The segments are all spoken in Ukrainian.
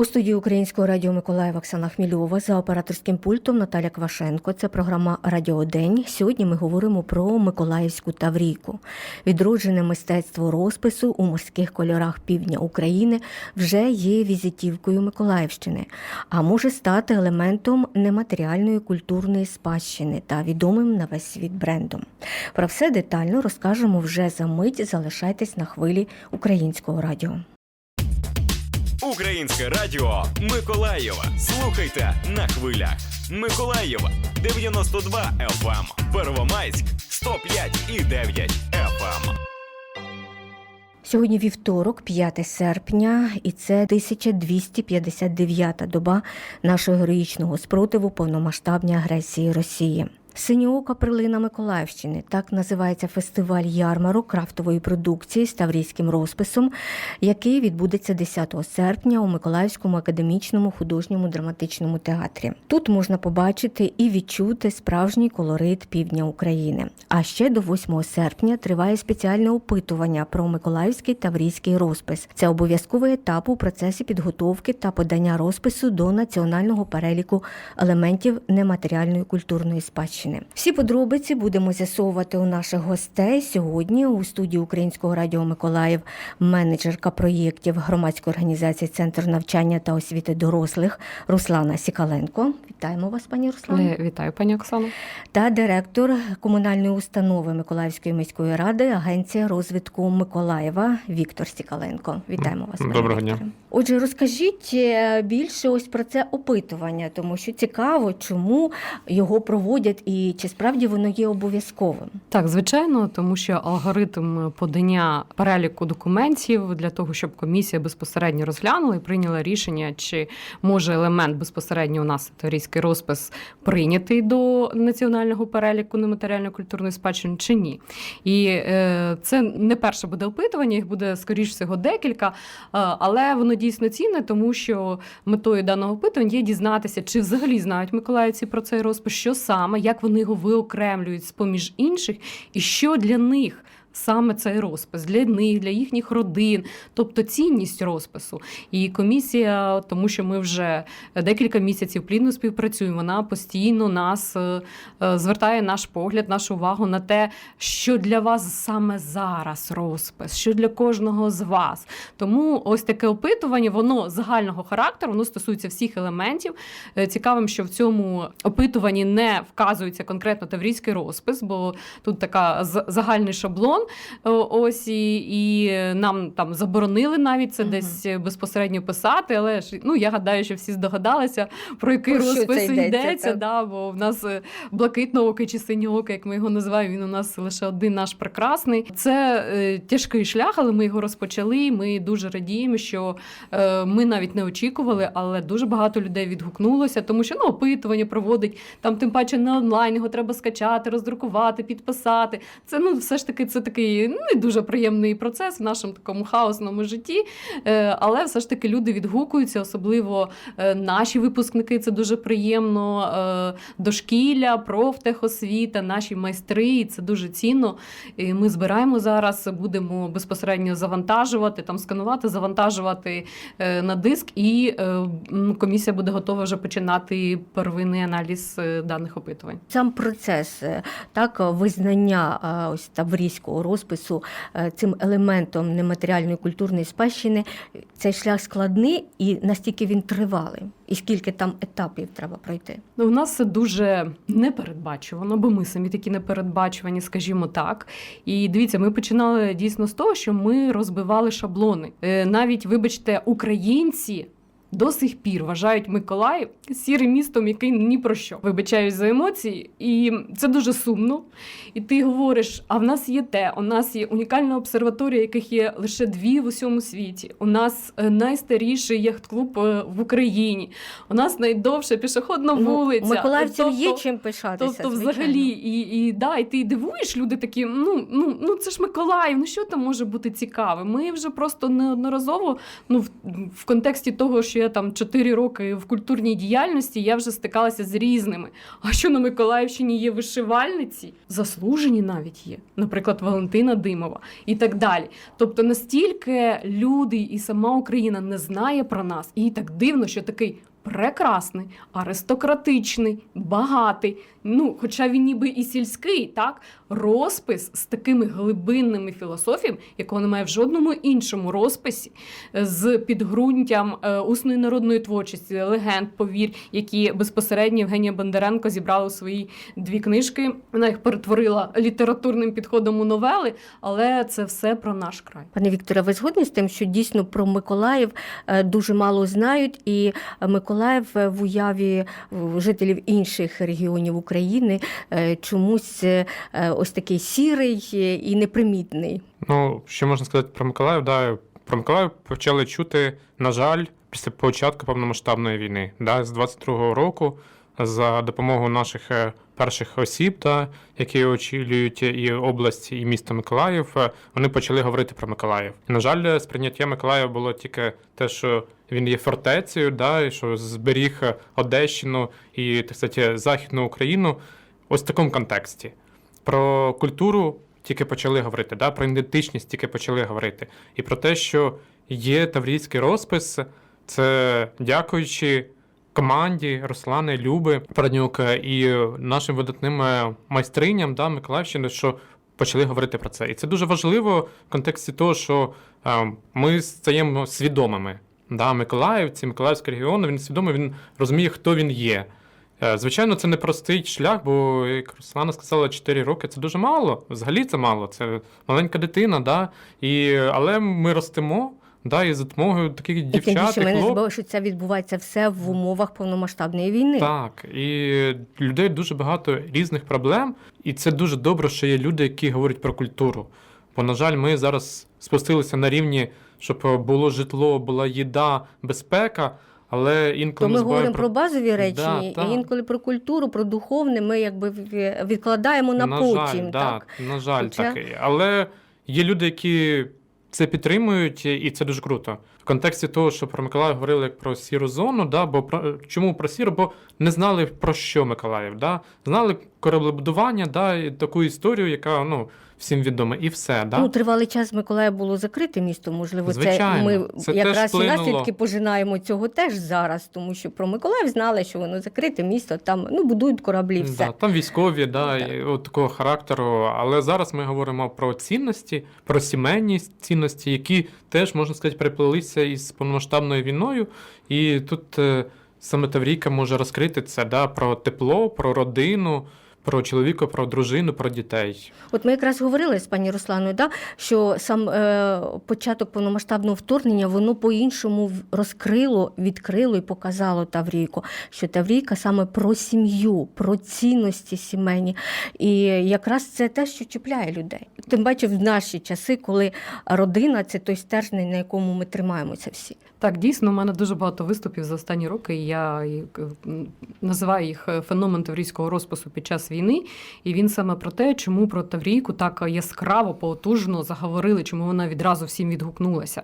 У студії Українського радіо Миколаїв Оксана Хмільова за операторським пультом Наталя Квашенко. Це програма Радіодень. Сьогодні ми говоримо про Миколаївську Таврійку. Відроджене мистецтво розпису у морських кольорах півдня України вже є візитівкою Миколаївщини, а може стати елементом нематеріальної культурної спадщини та відомим на весь світ брендом. Про все детально розкажемо вже за мить. Залишайтесь на хвилі українського радіо. Українське радіо Миколаєва. Слухайте на хвилях. Миколаєва 92 FM, Первомайськ 105 і 9 FM. Сьогодні вівторок, 5 серпня, і це 1259-та доба нашого героїчного спротиву повномасштабній агресії Росії. Синьоока перлина Миколаївщини так називається фестиваль ярмарок крафтової продукції з таврійським розписом, який відбудеться 10 серпня у Миколаївському академічному художньому драматичному театрі. Тут можна побачити і відчути справжній колорит півдня України. А ще до 8 серпня триває спеціальне опитування про Миколаївський таврійський розпис. Це обов'язковий етап у процесі підготовки та подання розпису до національного переліку елементів нематеріальної культурної спадщини. Всі подробиці будемо з'ясовувати у наших гостей сьогодні у студії Українського радіо Миколаїв, менеджерка проєктів громадської організації Центр навчання та освіти дорослих Руслана Сікаленко. Вітаємо вас, пані Руслана. Е, Вітаю, пані Оксано. Та директор комунальної установи Миколаївської міської ради Агенція розвитку Миколаєва Віктор Сікаленко. Вітаємо вас. Доброго дня. Отже, розкажіть е, більше ось про це опитування, тому що цікаво, чому його проводять і чи справді воно є обов'язковим. Так, звичайно, тому що алгоритм подання переліку документів для того, щоб комісія безпосередньо розглянула і прийняла рішення, чи може елемент безпосередньо у нас теорійський розпис прийнятий до національного переліку нематеріальної культурної спадщини чи ні. І е, це не перше буде опитування, їх буде скоріш всього декілька, е, але воно дійсно цінне, тому що метою даного опитування є дізнатися, чи взагалі знають миколаївці про цей розпис, що саме, як вони його виокремлюють з поміж інших, і що для них. Саме цей розпис для них, для їхніх родин, тобто цінність розпису. І комісія, тому що ми вже декілька місяців плідно співпрацюємо, вона постійно нас е, е, звертає наш погляд, нашу увагу на те, що для вас саме зараз розпис, що для кожного з вас. Тому ось таке опитування, воно загального характеру, воно стосується всіх елементів. Е, Цікавим, що в цьому опитуванні не вказується конкретно таврійський розпис, бо тут така загальний шаблон. О, Ось і, і нам там заборонили навіть це Мгм. десь безпосередньо писати, але ж ну я гадаю, що всі здогадалися про який Про розпис йдеться, йдеться. Да, бо в нас е, блакитноокий чи синьоокий, як ми його називаємо, він у нас лише один наш прекрасний. Це е, тяжкий шлях, але ми його розпочали. Ми дуже радіємо, що е, ми навіть не очікували, але дуже багато людей відгукнулося, тому що ну опитування проводить там, тим паче на онлайн його треба скачати, роздрукувати, підписати. Це ну все ж таки це такий ну, не дуже приємний процес в нашому такому хаосному житті. Е, але все ж таки люди відгукуються, особливо е, наші випускники. Це дуже приємно. Е, дошкілля, профтехосвіта, наші майстри. Це дуже цінно. І ми збираємо зараз, будемо безпосередньо завантажувати, там сканувати, завантажувати на диск, і е, комісія буде готова вже починати первинний аналіз даних опитувань. Сам процес так визнання ось таврійського розпису е, цим елементом нематеріальної культурної спадщини, цей шлях складний і настільки він тривалий, і скільки там етапів треба пройти. Ну, у нас це дуже непередбачувано, бо ми самі такі непередбачувані, скажімо так. І дивіться, ми починали дійсно з того, що ми розбивали шаблони. Е, Навіть, вибачте, українці. До сих пір вважають Миколаїв сірим містом, який ні про що. Вибачаюсь за емоції, і це дуже сумно. І ти говориш: а в нас є те, у нас є унікальна обсерваторія, яких є лише дві в усьому світі. У нас е, найстаріший яхт-клуб е, в Україні. У нас найдовша пішохідна вулиця. Ну, Миколаївцям Тобто- є чим пишатися. Тобто, звичайно. взагалі, і, і, да, і ти дивуєш, люди такі, ну, ну, ну це ж Миколаїв, ну що там може бути цікаве? Ми вже просто неодноразово, ну, в, в контексті того, що що я там 4 роки в культурній діяльності, я вже стикалася з різними. А що на Миколаївщині є вишивальниці? Заслужені навіть є, наприклад, Валентина Димова і так далі. Тобто настільки люди і сама Україна не знає про нас, і так дивно, що такий. Прекрасний, аристократичний, багатий. Ну, хоча він ніби і сільський, так розпис з такими глибинними філософіями, якого немає в жодному іншому розписі, е, з підґрунтям е, усної народної творчості, легенд, повір, які безпосередньо Євгенія Бондаренко зібрала у свої дві книжки. Вона їх перетворила літературним підходом у новели, але це все про наш край. Пане Вікторе, ви згодні з тим, що дійсно про Миколаїв е, дуже мало знають, і Миколаїв е, в уяві е, жителів інших регіонів України е, чомусь ось такий сірий і непримітний. Ну, що можна сказати про Миколаїв? Да, про Миколаїв почали чути, на жаль, після початку повномасштабної війни. Да, з 22-го року за допомогою наших перших осіб, да, які очолюють і область, і місто Миколаїв, е, вони почали говорити про Миколаїв. На жаль, сприйняття Миколаєва було тільки те, що він є фортецею, да, і що зберіг Одещину і, так сказати, Західну Україну ось в такому контексті. Про культуру тільки почали говорити, да? про ідентичність тільки почали говорити. І про те, що є таврійський розпис, це дякуючи команді Руслани Люби Параднюк і нашим видатним е, майстриням да, Миколаївщини, що почали говорити про це. І це дуже важливо в контексті того, що е, ми стаємо свідомими. Да, Миколаївці, Миколаївський регіон, він свідомий, він розуміє, хто він є. Е, Звичайно, це не простий шлях, бо, як Руслана сказала, 4 роки це дуже мало. Взагалі це мало. Це маленька дитина, да? і, але ми ростемо, да, і за допомогою таких дівчат більше і хлоп... забули, що це відбувається все в умовах повномасштабної війни. Так, і людей дуже багато різних проблем, і це дуже добре, що є люди, які говорять про культуру. Бо, на жаль, ми зараз спустилися на рівні, щоб було житло, була їда, безпека, але інколи То ми говоримо про базові речі, Да, і так. інколи про культуру, про духовне ми якби відкладаємо на, на потім. жаль, так? Да, на жаль, Хоча- так. Але є люди, які це підтримують, і це дуже круто. Контексті того, що про Миколаїв говорили як про сіру зону, да, бо про чому про сіру? Бо не знали про що Миколаїв. Да? Знали кораблебудування, да, і таку історію, яка ну, всім відома, і все. Да? Ну, тривалий час Миколаїв було закрите місто. Можливо, це ми це якраз і наслідки пожинаємо цього теж зараз, тому що про Миколаїв знали, що воно закрите місто, там ну будують кораблі, все. Да, там військові, да, Так. і от такого характеру. Але зараз ми говоримо про цінності, про сімейні цінності, які теж, можна сказати, переплилися із повномасштабною війною. І тут е, саме Таврійка може розкрити це да, про тепло, про родину, про чоловіка, про дружину, про дітей. От ми якраз говорили з пані Русланою, да, що сам е, початок повномасштабного вторгнення воно по-іншому розкрило, відкрило і показало Таврійку, що Таврійка саме про сім'ю, про цінності сімейні. І якраз це те, що чіпляє людей. Тим паче в наші часи, коли родина це той стержень, на якому ми тримаємося всі. Так, дійсно, у мене дуже багато виступів за останні роки. і Я е, називаю їх е, феномен таврійського розпису під час війни. І він саме про те, чому про Таврійку так яскраво, потужно заговорили, чому вона відразу всім відгукнулася.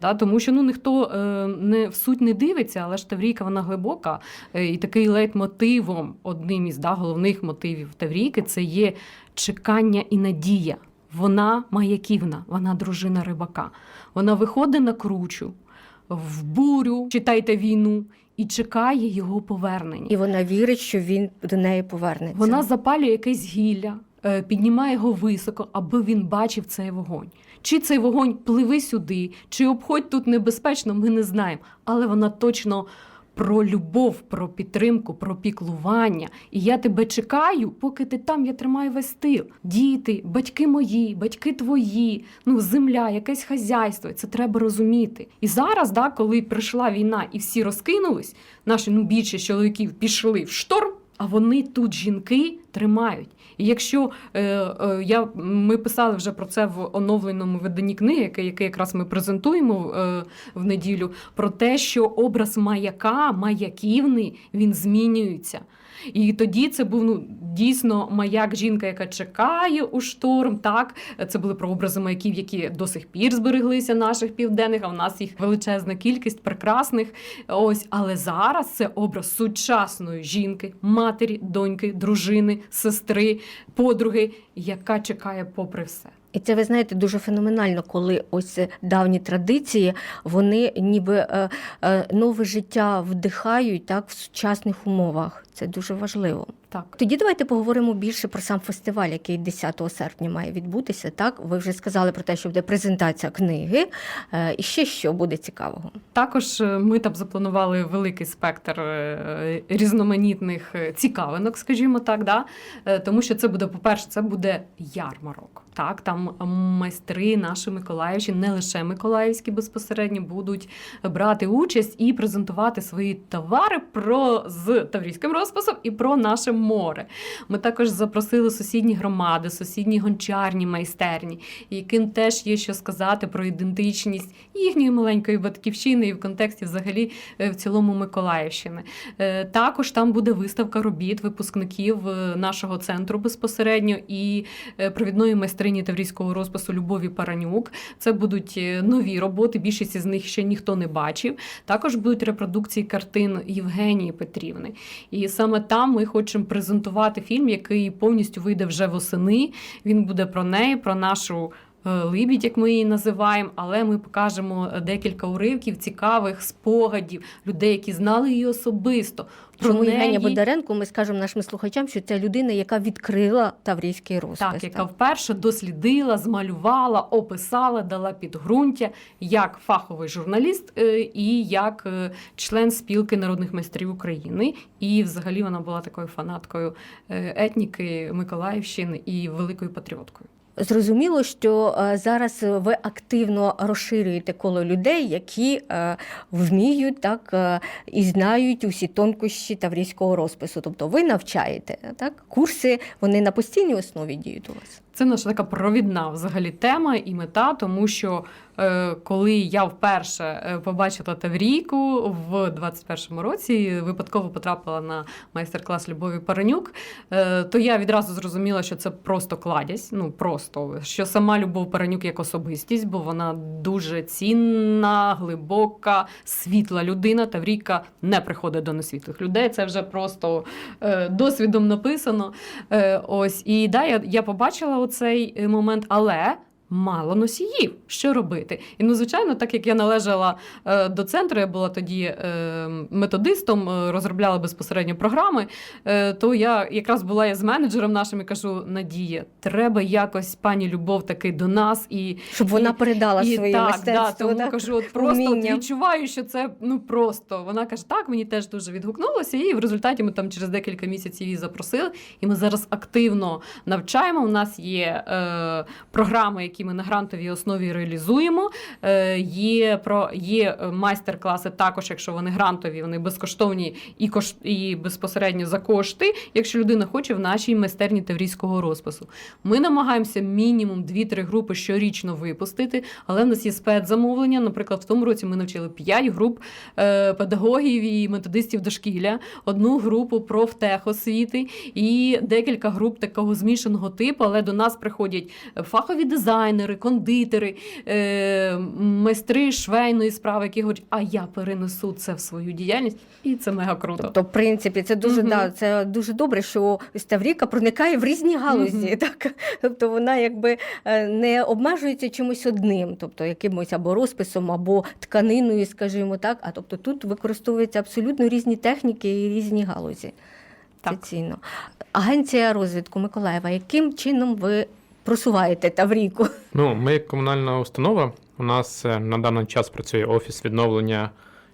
Да, тому що ну ніхто е, не в суть не дивиться, але ж Таврійка вона глибока. І такий лейтмотивом, одним із да, головних мотивів Таврійки, це є чекання і надія. Вона маяківна, вона дружина рибака. Вона виходить на кручу, в бурю, читайте війну, і чекає його повернення. І вона вірить, що він до неї повернеться. Вона запалює якесь гілля, е, піднімає його високо, аби він бачив цей вогонь. Чи цей вогонь пливи сюди, чи обходь тут небезпечно, ми не знаємо. Але вона точно про любов, про підтримку, про піклування. І я тебе чекаю, поки ти там, я тримаю весь тил. Діти, батьки мої, батьки твої, ну земля, якесь хазяйство. Це треба розуміти. І зараз, да, коли прийшла війна і всі розкинулись, наші ну більше чоловіків пішли в шторм. А вони тут жінки тримають. І якщо е, е, я, ми писали вже про це в оновленому виданні книги, яке, яке якраз ми презентуємо е, в неділю, про те, що образ маяка, маяківний, він змінюється. І тоді це був ну, дійсно маяк жінка, яка чекає у шторм. Так, це були прообрази маяків, які до сих пір збереглися наших південних. А в нас їх величезна кількість прекрасних. Ось, але зараз це образ сучасної жінки, матері, доньки, дружини, сестри, подруги, яка чекає попри все. І це ви знаєте дуже феноменально, коли ось давні традиції вони ніби е, е, нове життя вдихають так в сучасних умовах. Це дуже важливо. Так. Тоді давайте поговоримо більше про сам фестиваль, який 10 серпня має відбутися. Так, ви вже сказали про те, що буде презентація книги. Е, І ще що буде цікавого. Також е, ми там запланували великий спектр е, різноманітних цікавинок, скажімо так, да? Тому що це буде, по-перше, це буде ярмарок. Так, там майстри наші миколаївські, не лише миколаївські безпосередньо, будуть брати участь і презентувати свої товари про з таврійським розписом і про наше море. Ми також запросили сусідні громади, сусідні гончарні майстерні, яким теж є що сказати про ідентичність їхньої маленької батьківщини і в контексті взагалі е, в цілому Миколаївщини. Е, Також там буде виставка робіт випускників е, нашого центру безпосередньо і провідної майстрині таврійського розпису Любові Паранюк. Це будуть нові роботи. Більшість з них ще ніхто не бачив. Також будуть репродукції картин Євгенії Петрівни. І саме там ми хочемо презентувати фільм, який повністю вийде вже восени. Він буде про неї, про нашу. Е, Либідь, як ми її називаємо, але ми покажемо декілька уривків, цікавих спогадів людей, які знали її особисто. Про Чому Євгенія Бондаренко, ми скажемо нашим слухачам, що це людина, яка відкрила таврійський розпис. так, яка вперше дослідила, змалювала, описала, дала підґрунтя як фаховий журналіст е, і як е, член спілки народних майстрів України. І взагалі вона була такою фанаткою е, етніки Миколаївщини і великою патріоткою. Зрозуміло, що е, зараз ви активно розширюєте коло людей, які е, вміють так е, і знають усі тонкощі таврійського розпису. Тобто ви навчаєте так курси, вони на постійній основі діють у вас. Це наша така провідна взагалі тема і мета, тому що е, коли я вперше е, побачила Таврійку в 21-му році, випадково потрапила на майстер-клас Любові Паранюк, е, то я відразу зрозуміла, що це просто кладязь. Ну просто що сама Любов Паранюк як особистість, бо вона дуже цінна, глибока, світла людина. Таврійка не приходить до несвітлих людей. Це вже просто досвідом написано. Ось і да, я, я побачила оцей е, момент, але. Мало носіїв, що робити? І ну, звичайно, так як я належала е, до центру, я була тоді е, методистом, е, розробляла безпосередньо програми, е, то я якраз була я з менеджером нашим і кажу: Надія, треба якось пані Любов таки до нас і Щоб вона передала і своє так, мистецтво. да, тому так? кажу, от просто от відчуваю, що це ну просто. Вона каже, так, мені теж дуже відгукнулося. І в результаті ми там через декілька місяців її запросили. І ми зараз активно навчаємо. У нас є е, програми, які ми на грантовій основі реалізуємо. Е, є про є е, майстер-класи, також, якщо вони грантові, вони безкоштовні і кош, і безпосередньо за кошти, якщо людина хоче в нашій майстерні таврійського розпису. Ми намагаємося мінімум 2-3 групи щорічно випустити, але в нас є спецзамовлення. Наприклад, в тому році ми навчили 5 груп е, педагогів і методистів дошкілля, одну групу профтехосвіти і декілька груп такого змішаного типу. Але до нас приходять фахові дизайнери, кондитери, е, майстри швейної справи, які говорять, а я перенесу це в свою діяльність, і це мега круто. Тобто, в принципі, це дуже Мгм. да, це дуже добре, що Ставріка проникає в різні галузі. Мгм. Так? Тобто вона якби е, не обмежується чимось одним, тобто якимось або розписом, або тканиною, скажімо так. А тобто тут використовуються абсолютно різні техніки і різні галузі. Це цінно. Агенція розвитку Миколаєва, яким чином ви просуваєте Таврійку? Ну, ми як комунальна установа. У нас е, на даний час працює офіс відновлення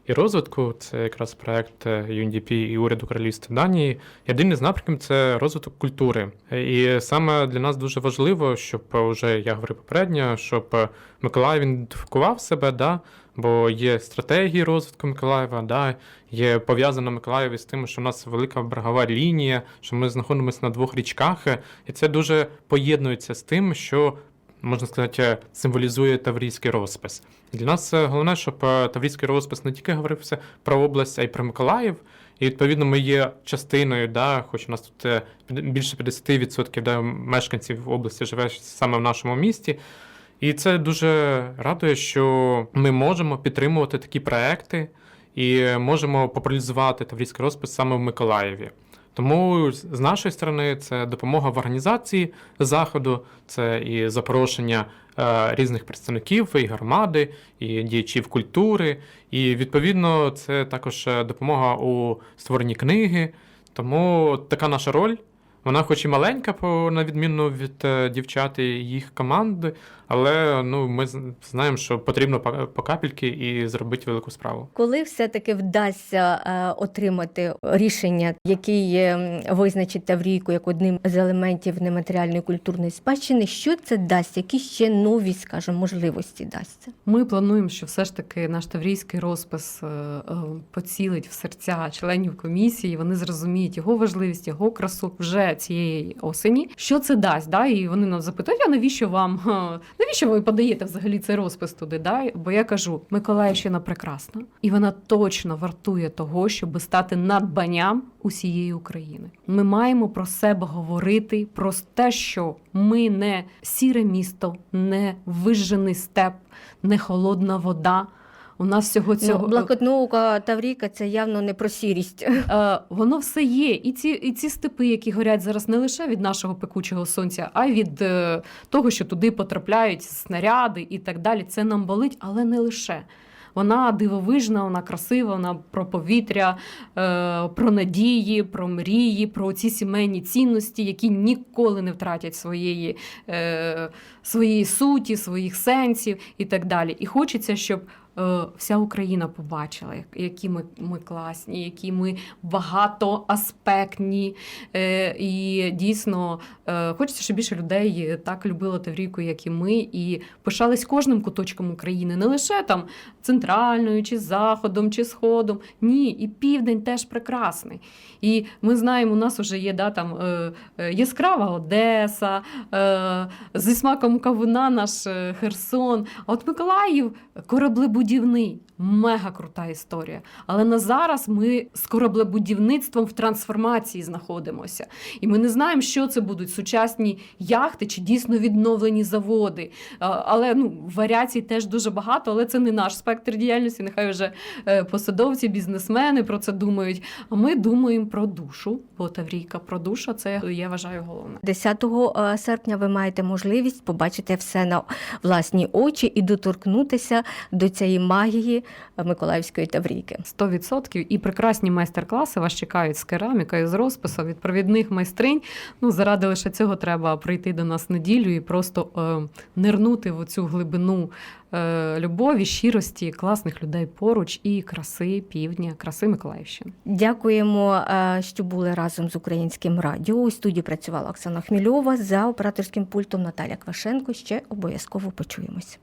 і розвитку. Це якраз проект е, UNDP і уряду Королівства Данії. Єдиний з напрямків це розвиток культури. Е, І саме для нас дуже важливо, щоб е, вже я говорив попередньо, щоб е, Миколаїв ідентифікував себе, да, бо є стратегії розвитку Миколаєва, да, є пов'язана Миколаєві з тим, що в нас велика берегова лінія, що ми знаходимося на двох річках, і це дуже поєднується з тим, що можна сказати, символізує таврійський розпис. Для нас е, головне, щоб е, таврійський розпис не тільки говорився про область, а й про Миколаїв. І відповідно ми є частиною, да, хоч у нас тут е, більше 50% да, мешканців області живе саме в нашому місті. І це дуже радує, що ми можемо підтримувати такі проекти і можемо популяризувати таврійський розпис саме в Миколаєві. Тому з нашої сторони це допомога в організації заходу, це і запрошення е, різних представників і громади, і діячів культури, і відповідно це також е, допомога у створенні книги. Тому така наша роль. Вона, хоч і маленька, по на відміну від е, дівчат і їх команди, але ну ми з- знаємо, що потрібно по, капельки і зробити велику справу. Коли все-таки вдасться е, отримати рішення, який е, визначить Таврійку як одним з елементів нематеріальної культурної спадщини, що це дасть? Які ще нові, скажімо, можливості дасться? Ми плануємо, що все ж таки наш таврійський розпис е, е, поцілить в серця членів комісії. Вони зрозуміють його важливість, його красу вже цієї осені. Що це дасть? Да? І вони нас запитують, а навіщо вам? Навіщо ви подаєте взагалі цей розпис туди? Да? Бо я кажу, Миколаївщина прекрасна, і вона точно вартує того, щоб стати надбанням усієї України. Ми маємо про себе говорити, про те, що ми не сіре місто, не вижжений степ, не холодна вода. У нас всього цього Ну, блакитноока Таврійка це явно не про сірість. Е, воно все є. І ці, і ці степи, які горять зараз не лише від нашого пекучого сонця, а й від е, того, що туди потрапляють снаряди і так далі. Це нам болить, але не лише. Вона дивовижна, вона красива, вона про повітря, е, про надії, про мрії, про ці сімейні цінності, які ніколи не втратять своєї, е, своєї суті, своїх сенсів і так далі. І хочеться, щоб е, вся Україна побачила, які ми, ми класні, які ми багатоаспектні. Е, і дійсно е, хочеться, щоб більше людей так любило Таврійку, як і ми, і пишались кожним куточком України, не лише там центральною, чи заходом, чи сходом. Ні, і південь теж прекрасний. І ми знаємо, у нас вже є да, там, е, е, яскрава Одеса, е, зі смаком кавуна наш е, Херсон. А от Миколаїв кораблебудівний. Мега крута історія. Але на зараз ми з кораблебудівництвом в трансформації знаходимося. І ми не знаємо, що це будуть сучасні яхти чи дійсно відновлені заводи. Але ну, варіацій теж дуже багато, але це не наш спектр діяльності. Нехай вже е, посадовці, бізнесмени про це думають. А ми думаємо про душу, бо Таврійка про душу це я вважаю головне. 10 е, серпня ви маєте можливість побачити все на власні очі і доторкнутися до цієї магії Миколаївської Таврійки. 100% і прекрасні майстер-класи вас чекають з керамікою, з розписом від провідних майстринь. Ну, заради лише цього треба прийти до нас неділю і просто е, нирнути в цю глибину е, любові, щирості, класних людей поруч і краси півдня, краси Миколаївщини. Дякуємо, е, що були разом з українським радіо. У студії працювала Оксана Хмільова за операторським пультом Наталя Квашенко. Ще обов'язково почуємось.